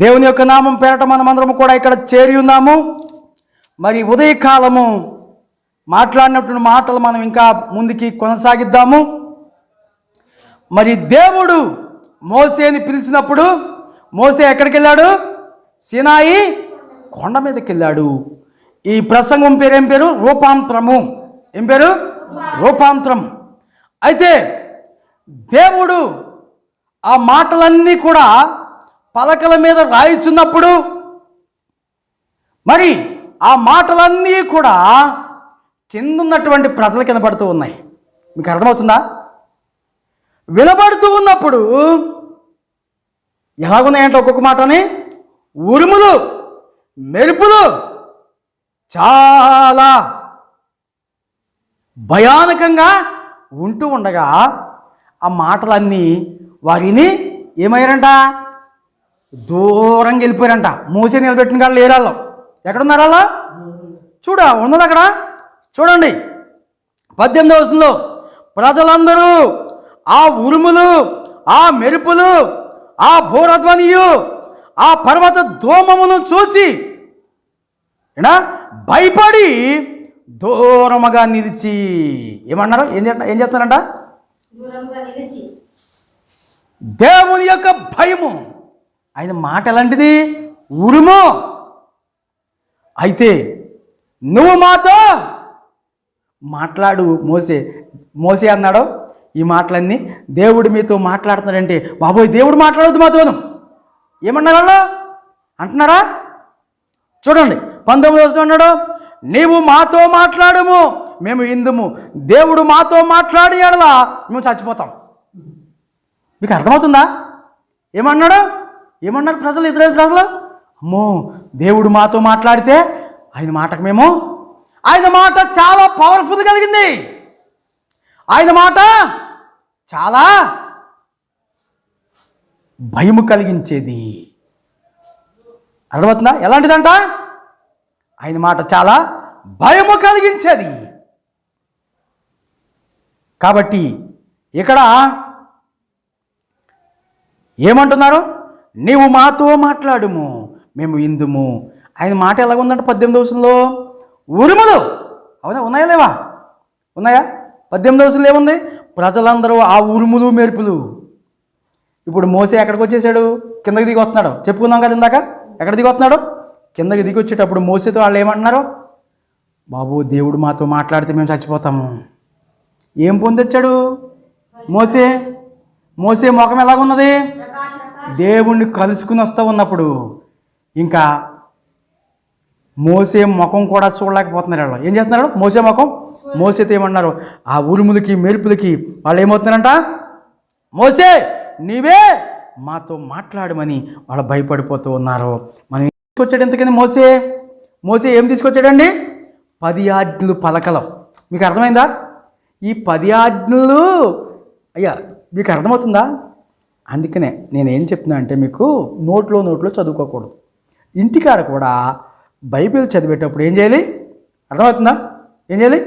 దేవుని యొక్క నామం పేరట మనమందరం కూడా ఇక్కడ చేరి ఉన్నాము. మరి ఉదయకాలము మాట్లాడినటువంటి మాటలు మనం ఇంకా ముందుకి కొనసాగిద్దాము. మరి దేవుడు మోసేని పిలిచినప్పుడు మోసే ఎక్కడికి వెళ్ళాడు సినాయి కొండ మీదకి వెళ్ళాడు ఈ ప్రసంగం పేరు ఏం పేరు? రూపాంతరము. ఏం పేరు? రూపాంతరం. అయితే దేవుడు ఆ మాటలన్నీ కూడా పలకల మీద రాయిచున్నప్పుడు మరి ఆ మాటలన్నీ కూడా కింద ఉన్నటువంటి ప్రజలు పడుతూ ఉన్నాయి. మీకు అర్థమవుతుందా? వినబడుతూ ఉన్నప్పుడు ఎలాగున్నాయంటే ఒక్కొక్క మాటని? ఉరుములు మెరుపులు చాలా భయానకంగా ఉంటూ ఉండగా ఆ మాటలన్నీ వారిని ఏమయ్యారంట? దూరంగా వెళ్ళిపోయారంట. మూసి నిలబెట్టిన వాళ్ళు. లేరాళ్ళు ఎక్కడున్నారు వాళ్ళు? చూడ ఉన్నది అక్కడ. చూడండి. పద్దెనిమిది వస్తుందో ప్రజలందరూ ఆ ఉరుములు ఆ మెరుపులు ఆ భూరధ్వనియు ఆ పర్వత ధూమమును చూసి ఏనా? భయపడి దూరముగా నిలిచి. ఏమన్నారు? ఏం ఏం చేస్తారంట దేవుని యొక్క భయము. ఆయన మాట ఎలాంటిది? ఉరుము. అయితే నువ్వు మాతో మాట్లాడు మోసే. మోసే అన్నాడు ఈ మాటలన్నీ. దేవుడు మీతో మాట్లాడుతున్నాడంటే బాబోయ్ దేవుడు మాట్లాడవద్దు మాతో ఏమన్నారు వాళ్ళు? అంటున్నారా? చూడండి పంతొమ్మిది వస్తూ అన్నాడు నీవు మాతో మాట్లాడము మేము ఇందుము దేవుడు మాతో మాట్లాడి ఎడలా మేము చచ్చిపోతాం. మీకు అర్థమవుతుందా? ఏమన్నాడు? ఏమన్నారు ప్రజలు ఇజ్రాయల్ ప్రజలు? అమ్మో దేవుడు మాతో మాట్లాడితే ఆయన మాటకు మేము ఆయన మాట చాలా పవర్ఫుల్ కలిగింది. ఆయన మాట చాలా భయము కలిగించేది. అర్థమవుతుందా? ఎలాంటిదంట? ఆయన మాట చాలా భయము కలిగించేది. కాబట్టి ఇక్కడ ఏమంటున్నారు? నీవు మాతో మాట్లాడుము మేము ఇందుము. ఆయన మాట ఎలాగుందంటే పద్దెనిమిది రోజుల్లో ఉరుములు. అవునా ఉన్నాయా లేవా? ఉన్నాయా? పద్దెనిమిది రోజులు ఏముంది? ప్రజలందరూ ఆ ఉరుములు మెరుపులు. ఇప్పుడు మోసే ఎక్కడికి వచ్చేసాడు? కిందకి దిగి వస్తున్నాడు. చెప్పుకుందాం కదా ఇందాక. ఎక్కడ దిగి వస్తున్నాడు? కిందకి దిగి వచ్చేటప్పుడు మోసేతో వాళ్ళు ఏమంటున్నారు? బాబు దేవుడు మాతో మాట్లాడితే మేము చచ్చిపోతాము. ఏం పొందొచ్చాడు? మోసే. మోసే ముఖం ఎలాగున్నది? దేవుణ్ణి కలుసుకుని వస్తూ ఉన్నప్పుడు ఇంకా మోసే ముఖం కూడా చూడలేకపోతున్నారు వాళ్ళు. ఏం చేస్తున్నారు మోసే ముఖం? మోసేతో ఏమన్నారు? ఆ ఉరుములకి మెరుపులకి వాళ్ళు ఏమవుతున్నారంట? మోసే నీవే మాతో మాట్లాడమని వాళ్ళు భయపడిపోతూ ఉన్నారు. మనం తీసుకొచ్చాడు ఎందుకని మోసే? మోసే ఏం తీసుకొచ్చాడండి? పది ఆజ్ఞలు పలకలం. మీకు అర్థమైందా? ఈ పది ఆజ్ఞలు అయ్యా మీకు అర్థమవుతుందా? అందుకనే నేను ఏం చెప్తున్నా అంటే మీకు నోట్లో నోట్లో చదువుకోకూడదు. ఇంటికాడ కూడా బైబిల్ చదివేటప్పుడు ఏం చేయాలి? అర్థమవుతుందా? ఏం చేయాలి?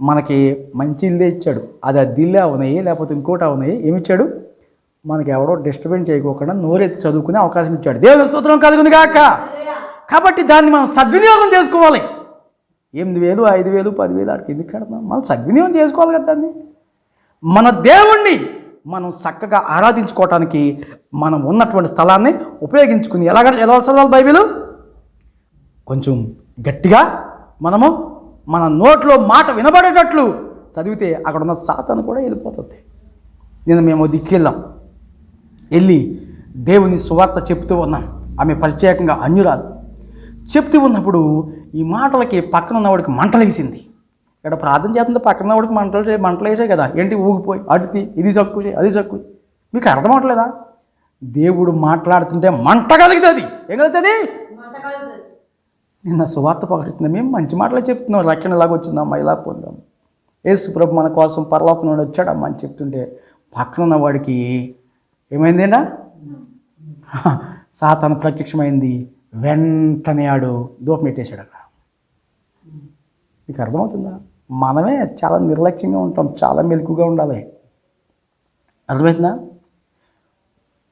మనకి మంచి ఇల్లే ఇచ్చాడు. అది అద్దిల్లే అవునాయి లేకపోతే ఇంకోటి అవునాయి ఏమి ఇచ్చాడు? మనకి ఎవడో డిస్టర్బెన్స్ చేయకోకుండా నోరెత్తి చదువుకునే అవకాశం ఇచ్చాడు. దేవుని స్తోత్రం కలుగుంది కాక కాబట్టి దాన్ని మనం సద్వినియోగం చేసుకోవాలి. ఎనిమిది వేలు ఐదు వేలు పదివేలు ఆడికి ఎందుకు కడతాం? మనం సద్వినియోగం చేసుకోవాలి కదా దాన్ని. మన దేవుణ్ణి మనం చక్కగా ఆరాధించుకోవటానికి మనం ఉన్నటువంటి స్థలాన్ని ఉపయోగించుకుని ఎలాగంటే ఎలా చదవాలి బైబిల్? కొంచెం గట్టిగా మనము మన నోట్లో మాట వినబడేటట్లు చదివితే అక్కడ ఉన్న సాతాను కూడా వెళ్ళిపోతుంది. నేను మేము దిక్కెళ్ళాం. వెళ్ళి దేవుని సువార్త చెప్తూ ఉన్నాం. ఆమె ప్రత్యేకంగా అన్యురాలు. చెప్తూ ఉన్నప్పుడు ఈ మాటలకి పక్కన ఉన్నవాడికి మంటలేసింది ఇక్కడ ప్రార్థన చేస్తుంది పక్కన ఉన్నవాడికి మంటలు మంటలు వేసాయి కదా. ఏంటి? ఊగిపోయి అడితి ఇది చక్కు చేయి అది చక్కు. మీకు అర్థం అవట్లేదా? దేవుడు మాట్లాడుతుంటే మంట కలుగుతుంది. ఏం కలుగుతుంది? నిన్న సువార్త ప్రకటిస్తున్నాం మేము మంచి మాటలే చెప్తున్నాం. రక్షణ ఇలాగ వచ్చిందమ్మా ఇలా పొందాం. యేసు ప్రభు మన కోసం పరలోకం నుండి వచ్చాడమ్మా అని చెప్తుంటే పక్కన ఉన్న వాడికి ఏమైందేనా? సాతాను ప్రత్యక్షమైంది. వెంటనే ఆడు దూపం పెట్టేశాడు అక్కడ మీకు అర్థమవుతుందా? మనమే చాలా నిర్లక్ష్యంగా ఉంటాం చాలా మెలకుగా ఉండాలి. అర్థమవుతుందా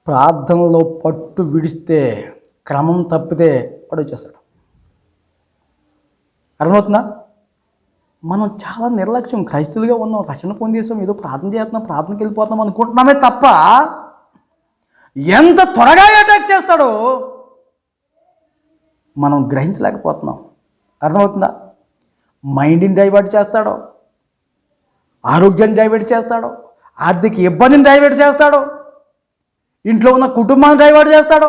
ప్రార్థనలో పట్టు విడిస్తే క్రమం తప్పితే వాడు వచ్చేస్తాడు. అర్థమవుతుందా? మనం చాలా నిర్లక్ష్యం క్రైస్తులుగా ఉన్నాం రక్షణ పొందేసాం ఏదో ప్రార్థన చేస్తున్నాం ప్రార్థనకి వెళ్ళిపోతున్నాం అనుకుంటున్నామే తప్ప ఎంత త్వరగా అటాక్ చేస్తాడో మనం గ్రహించలేకపోతున్నాం. అర్థమవుతుందా? మైండ్ని డైవర్ట్ చేస్తాడో? ఆరోగ్యాన్ని డైవర్ట్ చేస్తాడో? ఆర్థిక ఇబ్బందిని డైవర్ట్ చేస్తాడో? ఇంట్లో ఉన్న కుటుంబాన్ని డైవర్ట్ చేస్తాడో?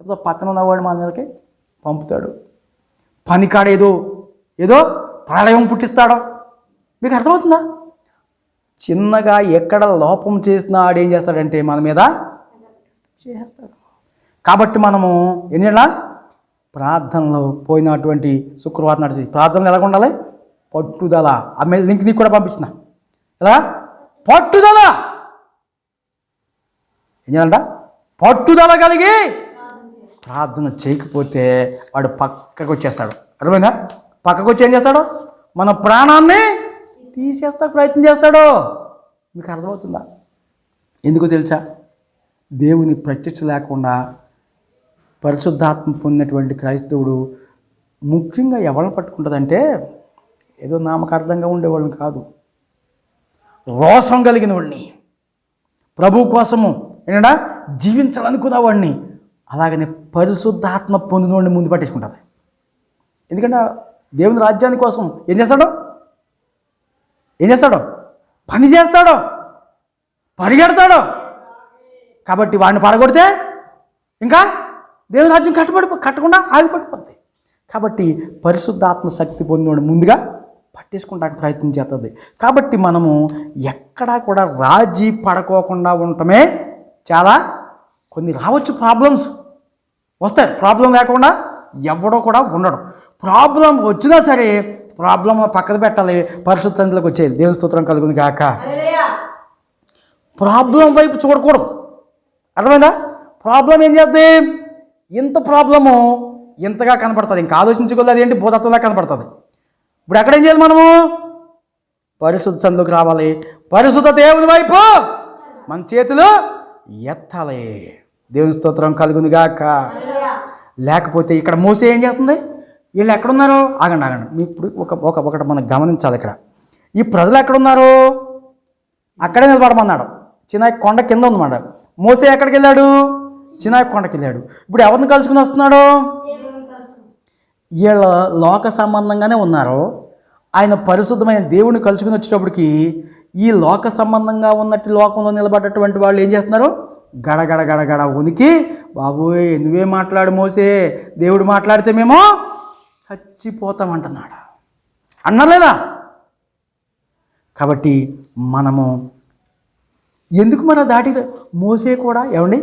లేకపోతే పక్కన ఉన్నవాడు మన మీదకి పంపుతాడు. పనికాడ ఏదో ఏదో ప్రళయం పుట్టిస్తాడో? మీకు అర్థమవుతుందా? చిన్నగా ఎక్కడ లోపం చేసినా ఆడేం చేస్తాడంటే మన మీద చేస్తాడు. కాబట్టి మనము ఎన్ని ప్రార్థనలో పోయినటువంటి శుక్రవారం నడిచి ప్రార్థనలు ఎలా ఉండాలి? పట్టుదల. ఆమె లింక్ నీకు కూడా పంపించిన. ఎలా? పట్టుదల. ఏం చేయాలంట? పట్టుదల కలిగి ప్రార్థన చేయకపోతే వాడు పక్కకు వచ్చేస్తాడు. అర్థమైందా? పక్కకు వచ్చి ఏం చేస్తాడు? మన ప్రాణాన్ని తీసేస్తా ప్రయత్నం చేస్తాడు. మీకు అర్థమవుతుందా? ఎందుకో తెలుసా? దేవుని ప్రత్యక్ష లేకుండా పరిశుద్ధాత్మ పొందినటువంటి క్రైస్తవుడు ముఖ్యంగా ఎవరిని పట్టుకుంటుందంటే ఏదో నామకార్థంగా ఉండేవాళ్ళని కాదు. రోషం కలిగిన వాడిని ప్రభు కోసము ఏంటంటే జీవించాలనుకున్నవాడిని. అలాగనే పరిశుద్ధాత్మ పొందిన వాడిని ముందు పట్టించుకుంటుంది. ఎందుకంటే దేవుని రాజ్యాని కోసం ఏం చేస్తాడు? ఏం చేస్తాడో? పని చేస్తాడు. పరిగెడతాడో. కాబట్టి వాడిని పడగొడితే ఇంకా దేవుని రాజ్యం కట్టుబడి కట్టకుండా ఆగిపడిపోద్ది. కాబట్టి పరిశుద్ధాత్మ శక్తి పొందినవాడు ముందుగా పట్టేసుకుంటానికి ప్రయత్నం చేస్తుంది కాబట్టి మనము ఎక్కడా కూడా రాజీ పడుకోకుండా ఉండటమే చాలా కొన్ని రావచ్చు ప్రాబ్లమ్స్ వస్తాయి. ప్రాబ్లం లేకుండా ఎవడో కూడా ఉండడు. ప్రాబ్లం వచ్చినా సరే ప్రాబ్లం పక్కన పెట్టాలి. పరిశుద్ధంలోకి వచ్చేది దేవుని స్తోత్రం కలుగుంది కాక ప్రాబ్లం వైపు చూడకూడదు. అర్థమైందా? ప్రాబ్లం ఏం చేద్ది? ఇంత ప్రాబ్లము ఇంతగా కనపడుతుంది. ఇంకా ఆలోచించుకోలేదు అదేంటి భూతత్వంలా కనపడుతుంది. ఇప్పుడు ఎక్కడ ఏం చేయాలి మనము? పరిశుద్ధ సందుకు రావాలి. పరిశుద్ధ దేవుని వైపు మన చేతులు ఎత్తాలి. దేవుని స్తోత్రం కలుగునిగాక లేకపోతే ఇక్కడ మోసే ఏం చేస్తుంది? వీళ్ళు ఎక్కడున్నారు? ఆగండి ఆగండి. మీ ఇప్పుడు ఒక ఒక ఒకటి మనం గమనించాలి ఇక్కడ. ఈ ప్రజలు ఎక్కడున్నారు? అక్కడే నిలబడమన్నాడు. చిన్న కొండ కింద ఉందన్నమాట. మోసే ఎక్కడికి వెళ్ళాడు? కొండకి వెళ్ళాడు ఇప్పుడు ఎవరిని కలుసుకుని వస్తున్నాడు? వీళ్ళ లోక సంబంధంగానే ఉన్నారు. ఆయన పరిశుద్ధమైన దేవుని కలుసుకుని వచ్చేటప్పటికి ఈ లోక సంబంధంగా ఉన్నట్టు లోకంలో నిలబడ్డటువంటి వాళ్ళు ఏం చేస్తున్నారు? గడగడ గడగడ ఉనికి. బాబోయ్ నువ్వే మాట్లాడు మోసే? దేవుడు మాట్లాడితే మేము చచ్చిపోతామంటున్నాడు. అన్నలేదా కాబట్టి మనము ఎందుకు మన దాటి మోసే కూడా ఏమండి?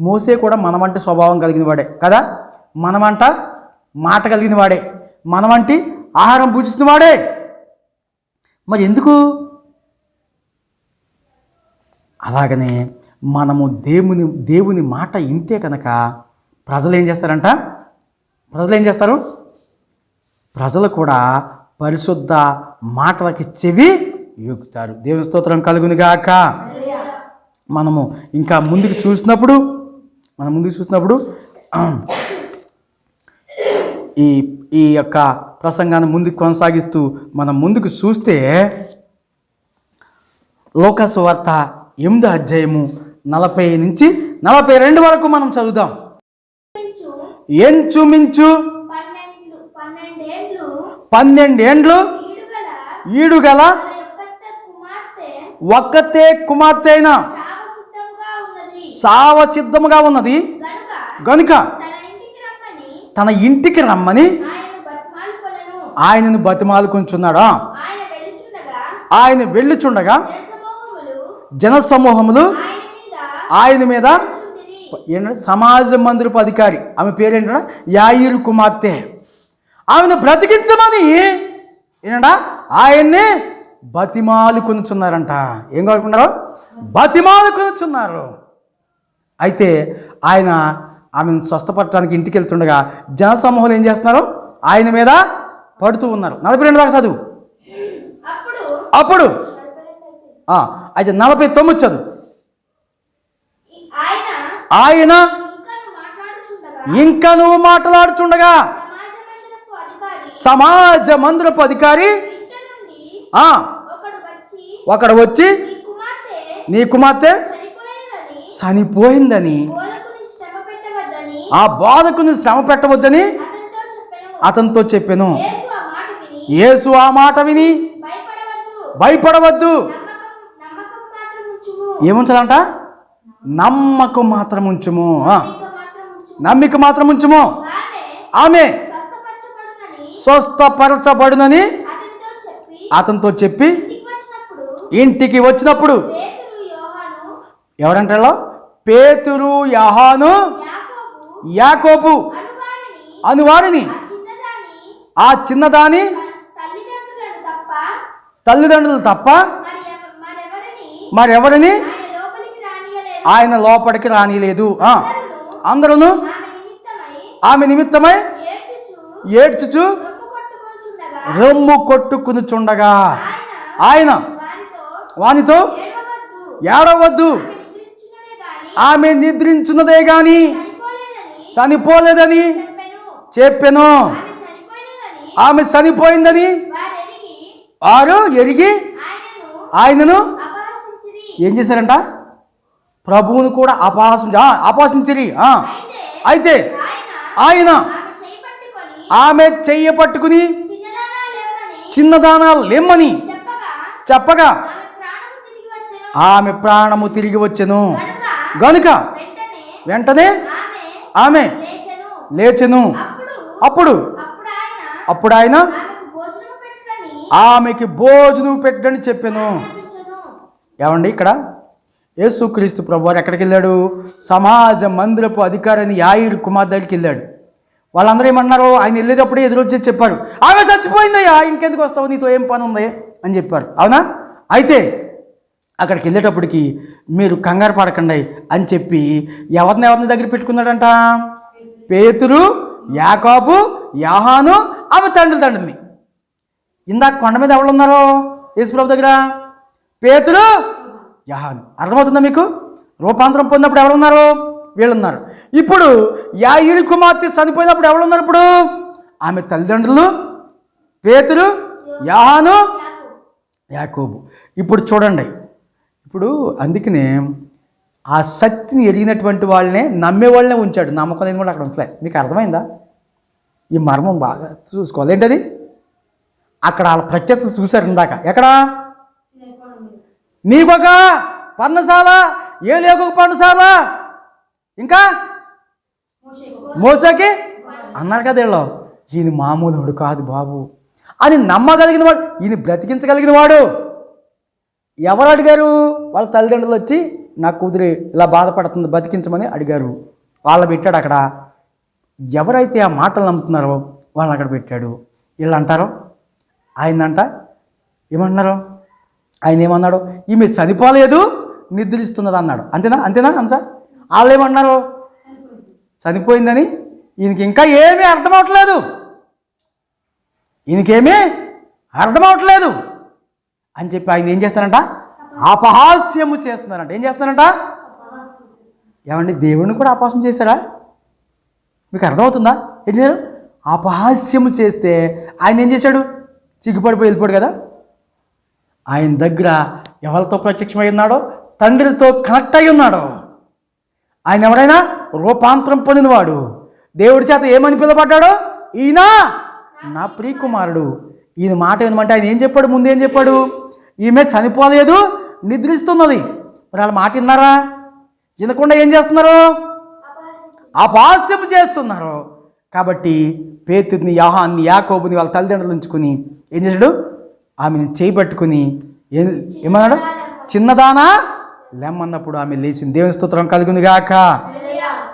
మోసే కూడా మనమంటే స్వభావం కలిగిన వాడే కదా? మనమంట మాట కలిగిన వాడే మనమంటి ఆహారం పూజిస్తున్న వాడే. మరి ఎందుకు? అలాగనే మనము దేవుని దేవుని మాట ఇంటే కనుక ప్రజలు ఏం చేస్తారంట? ప్రజలు ఏం చేస్తారు? ప్రజలు కూడా పరిశుద్ధ మాటలకి చెవి యొక్కుతారు దేవుని స్తోత్రం కలుగునిగాక. మనము ఇంకా ముందుకు చూసినప్పుడు మనం ముందుకు చూసినప్పుడు ఈ ఈ యొక్క ప్రసంగాన్ని ముందుకు కొనసాగిస్తూ మనం ముందుకు చూస్తే లోకసు వార్త ఎనిమిదో అధ్యాయము నలభై నుంచి నలభై రెండు వరకు మనం చదువుదాం. ఎంచుమించు పన్నెండు పన్నెండేండ్లు ఈడుగల ఒక్కతే కుమార్తె అయిన సావచిద్ధముగా ఉన్నది. గనుక తన ఇంటికి రమ్మని ఆయనను బతిమాలుకుంటున్నాడా ఆయన వెళ్ళుచుండగా జనసమూహములు జనసమూహములు ఆయన మీద ఆయన మీద చూచిరి. ఏంటంటే సమాజ మందిరపు అధికారి. ఆమె పేరేంటంటే యాయిరు కుమార్తె. ఆమెను బ్రతికించమని ఏంటంట ఆయన్ని బతిమాలు కొనుచున్నారంట ఏం కోరుకున్నారు బతిమాలు కొనుచున్నారు అయితే ఆయన ఆమెను స్వస్థపడటానికి ఇంటికి వెళ్తుండగా జనసమూహాలు ఏం చేస్తున్నారు? ఆయన మీద పడుతూ ఉన్నారు. నలభై రెండు దాకా చదువు. అప్పుడు అయితే నలభై తొమ్మిది చదువు. ఆయన ఇంకా నువ్వు మాట్లాడుచుండగా సమాజ మందిరపు అధికారి ఒకడు వచ్చి నీ కుమార్తె చనిపోయిందని. ఆ బాధకుని శ్రమ పెట్టవద్దని అతనితో చెప్పాను. యేసు ఆ మాట విని భయపడవద్దు. భయపడవద్దు నమ్మకం మాత్రం ఉంచుము. ఏముంచదంట నమ్మకం మాత్రం ఉంచుము నమ్మిక మాత్రం ఉంచుము. ఆమె స్వస్థపరచబడునని అతనితో చెప్పి ఇంటికి వచ్చినప్పుడు ఇంటికి వచ్చినప్పుడు పేతురు యోహాను ఎవరంటారో? పేతురు యహాను యాకోబు అనువారిని. ఆ చిన్నదాని తల్లిదండ్రులు తప్ప మరెవరిని? ఆయన లోపలికి రానిలేదు అందరూ ఆమె నిమిత్తమై ఏడ్చుచు రొమ్ము కొట్టుకుని చుండగా ఆయన వానితో ఏడవద్దు ఆమె నిద్రించున్నదే గాని చనిపోలేదని చెప్పాను. చెప్పెను ఆమె చనిపోయిందని వారు ఎరిగి ఆయనను ఏం చేశారంట? ప్రభువును కూడా అపహాసం అపహాసించిరి. అయితే ఆయన ఆమె చెయ్యి పట్టుకుని చిన్నదానాలు లేమ్మని చెప్పగా చెప్పగా ఆమె ప్రాణము తిరిగి వచ్చెను. గనుక వెంటనే ఆమె లేచెను. అప్పుడు అప్పుడు ఆయన ఆమెకు భోజనం పెట్టని చెప్పాను. ఏమండి ఇక్కడ? యేసుక్రీస్తు ప్రభు వారు ఎక్కడికి వెళ్ళాడు సమాజ మందిరపు అధికారిని యాయిర్ కుమార్ దగ్గరికి వెళ్ళాడు. వాళ్ళందరూ ఏమన్నారు? ఆయన వెళ్ళేటప్పుడే ఎదురొచ్చి చెప్పారు. ఆమె చచ్చిపోయిందయ్యా ఇంకెందుకు వస్తావు? నీతో ఏం పని ఉంది? అని చెప్పారు. అవునా? అయితే అక్కడికి వెళ్ళేటప్పటికి మీరు కంగారు పడకండి అని చెప్పి ఎవరిని ఎవరిని దగ్గర పెట్టుకున్నాడంట? పేతురు యాకోబు యాహాను ఆమె తండ్రి తండ్రిని ఇందాక కొండ మీద ఎవరు ఉన్నారో యేసుప్రభు దగ్గర. పేతురు యహాను. అర్థమవుతుందా మీకు? రూపాంతరం పొందినప్పుడు ఎవరున్నారు? వీళ్ళున్నారు. ఇప్పుడు యాయిరి కుమార్తె చనిపోయినప్పుడు ఎవరున్నారు ఇప్పుడు? ఆమె తల్లిదండ్రులు. పేతురు యాహాను యాకోబు. ఇప్పుడు చూడండి. ఇప్పుడు అందుకనే ఆ శక్తిని ఎరిగినటువంటి వాళ్ళనే నమ్మే వాళ్ళనే ఉంచాడు. నమ్మకం కూడా అక్కడ ఉంచలే. మీకు అర్థమైందా? ఈ మర్మం బాగా చూసుకోవాలి. ఏంటది? అక్కడ వాళ్ళ ప్రత్యక్షత చూశారు ఇందాక. ఎక్కడ? నీకొక పర్ణశాల ఏ లేకొక పర్ణశాల. ఇంకా? మోసకి అన్నారు కదా వీళ్ళు. ఈయన మామూలుడు కాదు బాబు. అని నమ్మగలిగిన వాడు ఈయన బ్రతికించగలిగిన వాడు. ఎవరు అడిగారు వాళ్ళ తల్లిదండ్రులు వచ్చి నా కూతురి ఇలా బాధపడుతుంది బతికించమని అడిగారు. వాళ్ళు పెట్టాడు అక్కడ. ఎవరైతే ఆ మాటలు నమ్ముతున్నారో వాళ్ళని అక్కడ పెట్టాడు. వీళ్ళు అంటారు ఆయనంట? ఏమంటున్నారు? ఆయన ఏమన్నాడు? ఈమె చనిపోలేదు నిద్రిస్తున్నది అన్నాడు. అంతేనా? అంతేనా? అంత వాళ్ళు ఏమన్నారు చనిపోయిందని ఈయనకి ఇంకా ఏమీ అర్థమవట్లేదు ఈయనకేమీ అర్థమవట్లేదు అని చెప్పి ఆయన ఏం చేస్తానంట అపహాస్యము చేస్తున్నారంట. ఏం చేస్తానంట ఏమండి దేవుడిని కూడా అపహాస్యం చేశారా? మీకు అర్థమవుతుందా? ఏం చేశారు? అపహాస్యము చేస్తే ఆయన ఏం చేశాడు? చిగ్గుపడిపోయి వెళ్ళిపోడు కదా. ఆయన దగ్గర ఎవరితో ప్రత్యక్షమై ఉన్నాడో? తండ్రితో కనెక్ట్ అయి ఉన్నాడు. ఆయన ఎవరైనా రూపాంతరం పొందినవాడు. దేవుడి చేత ఏమని పిలవబడ్డాడో? ఈయన నా ప్రియకుమారుడు. ఈయన మాట ఏమంటే ఆయన ఏం చెప్పాడు? ముందు ఏం చెప్పాడు? ఈమె చనిపోలేదు నిద్రిస్తున్నది. మరి వాళ్ళ మాట విన్నారా? వినకుండా ఏం చేస్తున్నారు? అపహాస్యం చేస్తున్నారు. కాబట్టి పేతుని యాహాన్ని యాకోబుని వాళ్ళ తల్లిదండ్రులు ఉంచుకుని ఏం చేశాడు? ఆమెను చేయబట్టుకుని ఏం ఏమన్నాడు? చిన్నదానా? లెమ్మన్నప్పుడు ఆమె లేచింది. దేవుని స్తోత్రం కలిగింది గాక.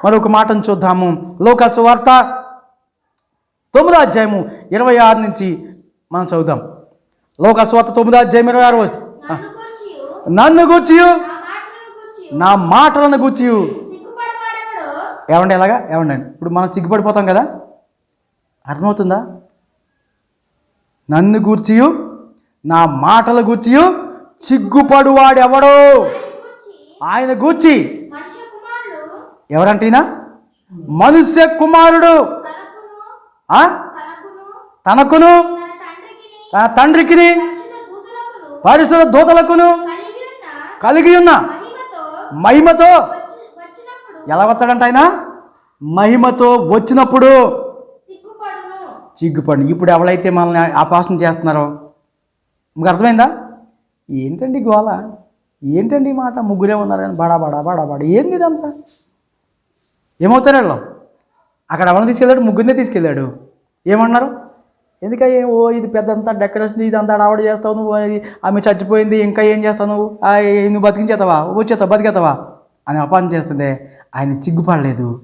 మరొక మాటను చూద్దాము. లోక సువార్త తొమ్మిదో అధ్యాయము ఇరవై ఆరు నుంచి మనం చదువుదాం. లోక సువార్త తొమ్మిదో అధ్యాయం ఇరవై ఆరు వస్తు నన్ను నన్ను నా మాటలను సిగ్గుపడవాడెవడో? ఏమండి ఎలాగా? ఏమండి ఇప్పుడు మనం సిగ్గుపడిపోతాం కదా? అర్థమవుతుందా? నన్ను గూర్చియు. నా మాటల గూర్చియు. సిగ్గుపడువాడెవడో? ఆయన గూర్చి. ఆయన గూర్చి మనుష్య కుమారుడు ఎవరంటే ఈయన మనుష్య కుమారుడు తనకును. ఆ? తండ్రికిని పరిశుద్ధ దూతలకును కలిగి ఉన్న మహిమతో ఎలా వస్తాడంట ఆయన? మహిమతో వచ్చినప్పుడు చిగ్గుపడి ఇప్పుడు ఎవరైతే మనల్ని అపాసన చేస్తున్నారో మీకు అర్థమైందా? ఏంటండి గోల? ఏంటండి మాట? ముగ్గురే ఉన్నారు కానీ బడా బడా బడా బడా. ఏంది ఇదంతా? ఏమవుతారు వాళ్ళు? అక్కడ ఎవరిని తీసుకెళ్ళాడు? ముగ్గురినే తీసుకెళ్ళాడు. ఏమన్నారు ఎందుకయ్యే? ఓ ఇది పెద్దంతా డెకరేషన్ ఇదంతా ఆవిడ చేస్తావు నువ్వు అది ఆమె చచ్చిపోయింది ఇంకా ఏం చేస్తావు నువ్వు? నువ్వు బతికించేతావా వచ్చేతావు బతికేతావా అని అపానం చేస్తుంటే ఆయన చిగ్గుపడలేదు.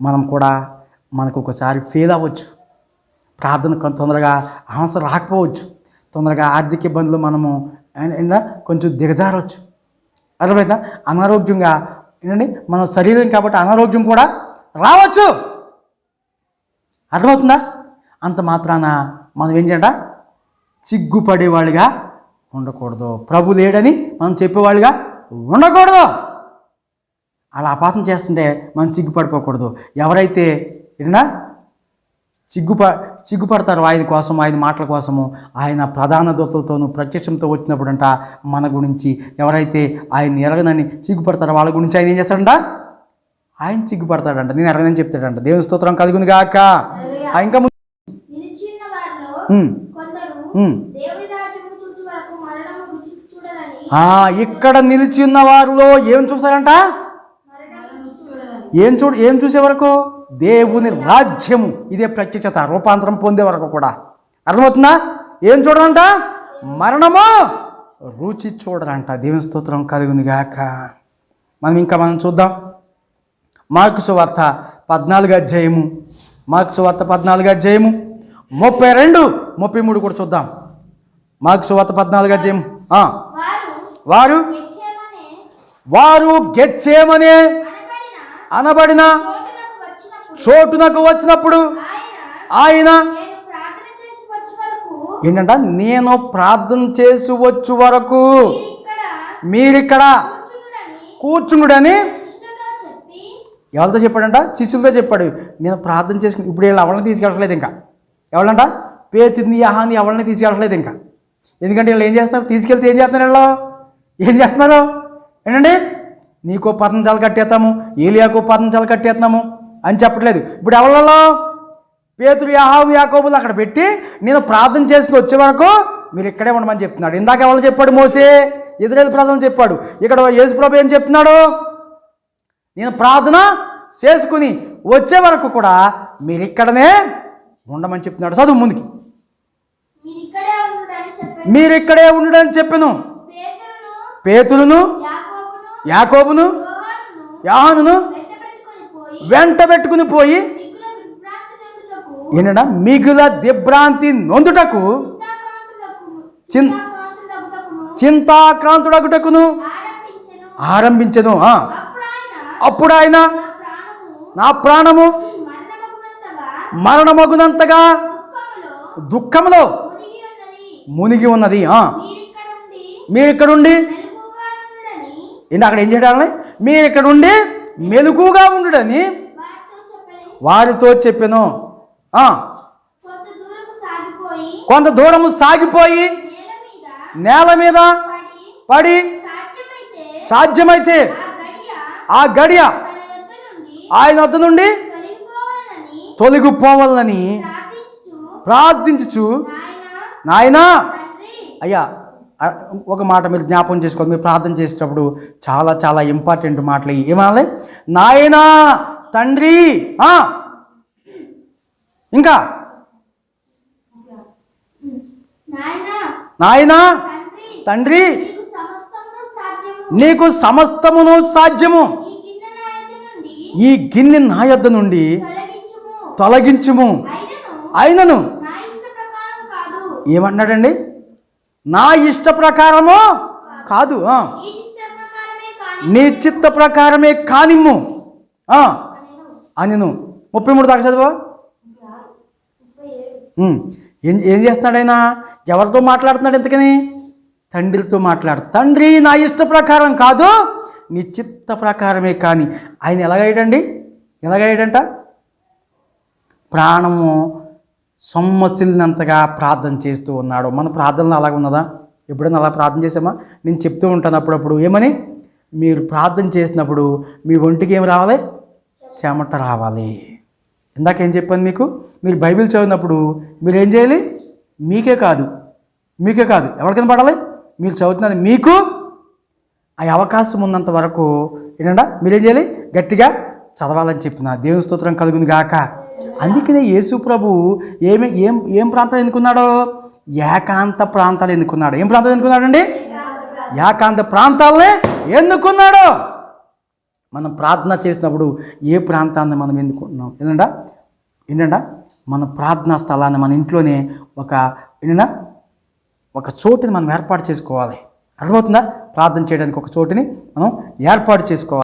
మనం కూడా మనకు ఒకసారి ఫెయిల్ అవ్వచ్చు. ప్రార్థన కొంత తొందరగా ఆన్సర్ రాకపోవచ్చు. తొందరగా ఆర్థిక ఇబ్బందులు మనము ఏం- కొంచెం దిగజారవచ్చు అర్థమైందా? అనారోగ్యంగా ఏంటండి? మన శరీరం కాబట్టి అనారోగ్యం కూడా రావచ్చు. అర్థమవుతుందా? అంత మాత్రాన మనం ఏం చేయంట సిగ్గుపడేవాళ్ళుగా ఉండకూడదు. ప్రభు లేడని మనం చెప్పేవాళ్ళుగా ఉండకూడదు. అలా అపాతం చేస్తుంటే మనం సిగ్గుపడిపోకూడదు. ఎవరైతే ఏంటన్నా సిగ్గుప సిగ్గుపడతారు ఆయన కోసం ఆయన మాటల కోసము ఆయన ప్రధాన దూతలతోనూ ప్రత్యక్షంతో వచ్చినప్పుడంట మన గురించి. ఎవరైతే ఆయన ఎరగనని సిగ్గుపడతారో వాళ్ళ గురించి ఆయన ఏం చేస్తాడంట? ఆయన సిగ్గుపడతాడంట. నేను ఎరగనని చెప్తాడంట. దేవుని స్తోత్రం కలుగును గాక. ఆ ఇంకా ఇక్కడ నిలిచి ఉన్న వారిలో ఏం చూస్తారంట ఏం చూడు ఏం చూసే వరకు? దేవుని రాజ్యము. ఇదే ప్రత్యక్షత రూపాంతరం పొందే వరకు కూడా. అర్థమవుతుందా? ఏం చూడాలంట మరణము. రుచి చూడాలంట దేవుని స్తోత్రం కలుగుని గాక మనం ఇంకా మనం చూద్దాం. మార్కు సువార్త పద్నాలుగు అధ్యాయము. మార్కు సువార్త పద్నాలుగు అధ్యాయము. ముప్పై రెండు ముప్పై మూడు కూడా చూద్దాం. మాకు సువార్త పద్నాలుగు అధ్యాయం. వారు వారు గెచ్చేమనే అనబడిన చోటునకు వచ్చినప్పుడు ఆయన నేను ప్రార్థన చేసి ఏంటంట? నేను ప్రార్థన చేసి వచ్చు వరకు మీరిక్కడ కూర్చుండని ఎవరితో చెప్పాడంట? శిష్యులతో చెప్పాడు. నేను ప్రార్థన చేసుకుని ఇప్పుడు వీళ్ళు ఎవరిని తీసుకెళ్ళట్లేదు ఇంకా. ఎవరంట పేతిని ఆహాని ఎవరిని తీసుకెళ్ళట్లేదు ఇంకా. ఎందుకంటే వీళ్ళు ఏం చేస్తారు? తీసుకెళ్తే ఏం చేస్తున్నారు వీళ్ళు? ఏం చేస్తున్నారు? ఏంటండి? నీకో పతంజాలు కట్టేస్తాము ఏలియాకో పతంజాలు కట్టేస్తున్నాము అని చెప్పట్లేదు. ఇప్పుడు ఎవరిలో పేతుడు యాహావు యాకోబులు అక్కడ పెట్టి నేను ప్రార్థన చేసుకుని వచ్చే వరకు మీరు ఇక్కడే ఉండమని చెప్తున్నాడు. ఇందాక ఎవరు చెప్పాడు? మోసే. ఇజ్రాయేల్ ప్రార్థన చెప్పాడు. ఇక్కడ యేసుప్రభు ఏం చెప్తున్నాడు? నేను ప్రార్థన చేసుకుని వచ్చే వరకు కూడా మీరు ఇక్కడనే ఉండమని చెప్తున్నాడు. చదువు ముందుకి. మీరు ఇక్కడే ఉండుడని చెప్పాను. పేతులను యాకోబును యోహానును యాహానును వెంటబెట్టుకొని పోయి వెంట పెట్టుకుని పోయి ఏంటంట మిగుల దిభ్రాంతి నొందుటకు చిన్- చింతాక్రాంతుడగుటకును ఆరంభించెను. అప్పుడు ఆయన నా ప్రాణము మరణమగునంతగా దుఃఖంలో మునిగి ఉన్నది మీరు ఇక్కడుండి ఏంటి అక్కడ ఏం చేయాలని మీరు ఇక్కడ ఉండి మెలకుగా ఉండుడని వారితో చెప్పని కొంత దూరము సాగిపోయి నేల మీద పడి సాధ్యమైతే ఆ గడియ ఆయన వద్ద నుండి తొలగిపోవాలని ప్రార్థించుచు. నాయన అయ్యా ఒక మాట మీరు జ్ఞాపకం చేసుకోవాలి. మీరు ప్రార్థన చేసేటప్పుడు చాలా చాలా ఇంపార్టెంట్ మాటలు. ఏమనాలి? నాయనా తండ్రి. ఇంకా? నాయన తండ్రి తండ్రి నీకు సమస్తమును సాధ్యము. నీకు సమస్తమును సాధ్యము. ఈ గిన్నె నా యొద్ద నుండి ఈ గిన్నె నా యొద్ద నుండి తొలగించుము. అయినను. ఏమన్నాడండి నా ఇష్ట ప్రకారము కాదు ప్రకారమే నీ చిత్త ప్రకారమే కానిమ్ము అని నేను ముప్పై మూడు దాకా చదువు. ఏం ఏం చేస్తున్నాడు ఆయన? ఎవరితో మాట్లాడుతున్నాడు ఎందుకని తండ్రితో మాట్లాడు తండ్రి నా ఇష్ట ప్రకారం కాదు నీ చిత్త ప్రకారమే కానీ. ఆయన ఎలాగయ్యాడండి? ఎలాగయ్యాడంట? ప్రాణము సొమ్మసిల్లినంతగా ప్రార్థన చేస్తూ ఉన్నాడు. మన ప్రార్థనలు అలాగ ఉన్నదా? ఎప్పుడైనా అలా ప్రార్థన చేసామా నేను చెప్తూ ఉంటాను అప్పుడప్పుడు. ఏమని? మీరు ప్రార్థన చేసినప్పుడు మీ ఒంటికి ఏం రావాలి? చెమట రావాలి. ఇందాక ఏం చెప్పాను మీకు? మీరు బైబిల్ చదివినప్పుడు మీరు ఏం చేయాలి? మీకే కాదు. మీకే కాదు. ఎవరికైనా పడాలి? మీరు చదువుతున్నది మీకు. ఆ అవకాశం ఉన్నంత వరకు ఏంటంటే మీరేం చేయాలి? గట్టిగా చదవాలని చెప్పిన దేవుని స్తోత్రం కలుగును గాక. అందుకనే యేసు ప్రభు ఏమి ఏం ఏం ప్రాంతాలు ఎన్నుకున్నాడో? ఏకాంత ప్రాంతాలు ఎన్నుకున్నాడు. ఏం ప్రాంతాలు ఎన్నుకున్నాడండి? ఏకాంత ప్రాంతాలనే ఎన్నుకున్నాడు. మనం ప్రార్థన చేసినప్పుడు ఏ ప్రాంతాన్ని మనం ఎన్నుకుంటున్నాం? ఏంటంట ఏంటంట మన ప్రార్థనా స్థలాన్ని మన ఇంట్లోనే ఒక ఏంటంటే ఒక చోటుని మనం ఏర్పాటు చేసుకోవాలి. అర్థమవుతుందా? ప్రార్థన చేయడానికి ఒక చోటుని మనం ఏర్పాటు చేసుకోవాలి.